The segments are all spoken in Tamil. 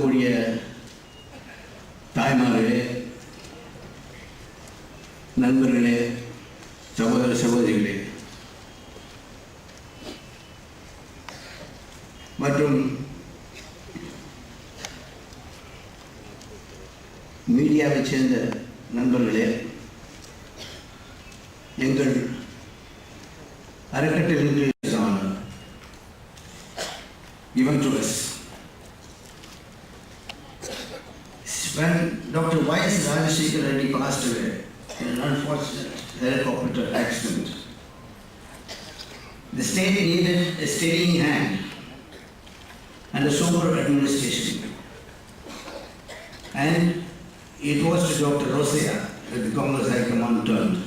கூடிய தாய்மார்களே நண்பர்களே சகோதர சகோதரிகளே. மற்றும் மீடியாவைச் சேர்ந்த நண்பர்களே எங்கள் அறக்கட்டளை இவன் to When Dr. Y.S. Rajashekar Reddy passed away in an unfortunate helicopter accident, the state needed a steadying hand and a sober administration. And it was to Dr. Rosea that the Congress High Command turned.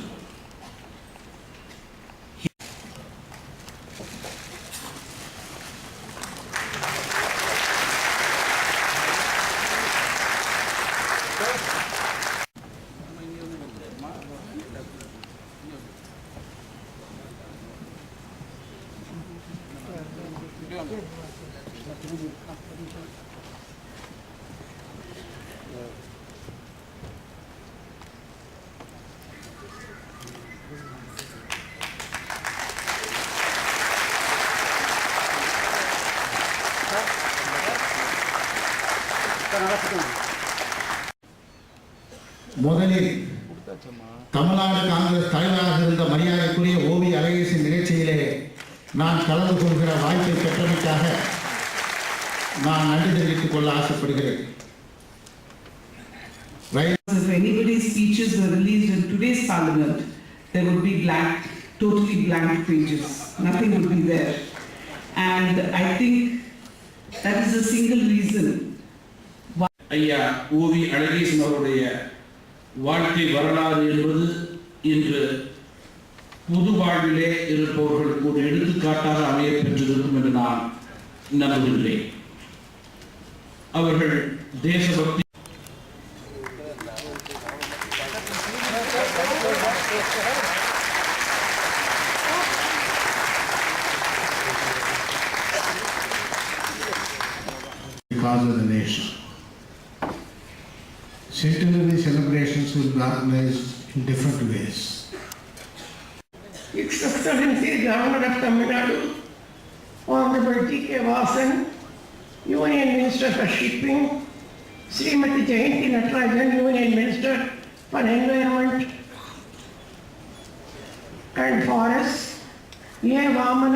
முதலில் தமிழ்நாடு காங்கிரஸ் தலைவராக இருந்த மரியாதைக்குரிய ஓவி அலை நான் கலந்து கொள்கிற வாய்ப்பை பெற்றமைக்காக நான் நன்றி தெரிவித்துக் கொள்ள ஆசைப்படுகிறேன் If anybody's speeches were released in today's parliament, there would be blank, totally blank pages. Nothing would be there. And I think that is the single reason ஐயா ஓவி அழகேசன் அவருடைய வாழ்க்கை வரலாறு என்பது இன்று பொது வாழ்விலே இருப்பவர்களுக்கு ஒரு எடுத்துக்காட்டாக அமைய பெற்றிருக்கும் என்று நான் நம்புகின்றேன் அவர்கள் தேசபக்தி because of the nation. Centenary celebrations will be organized in different ways. Exception से Jamnagar Tamil Nadu honourable G K Vasan union minister for shipping Shrimati Jayanthi Natarajan union minister for environment and forest ये वामन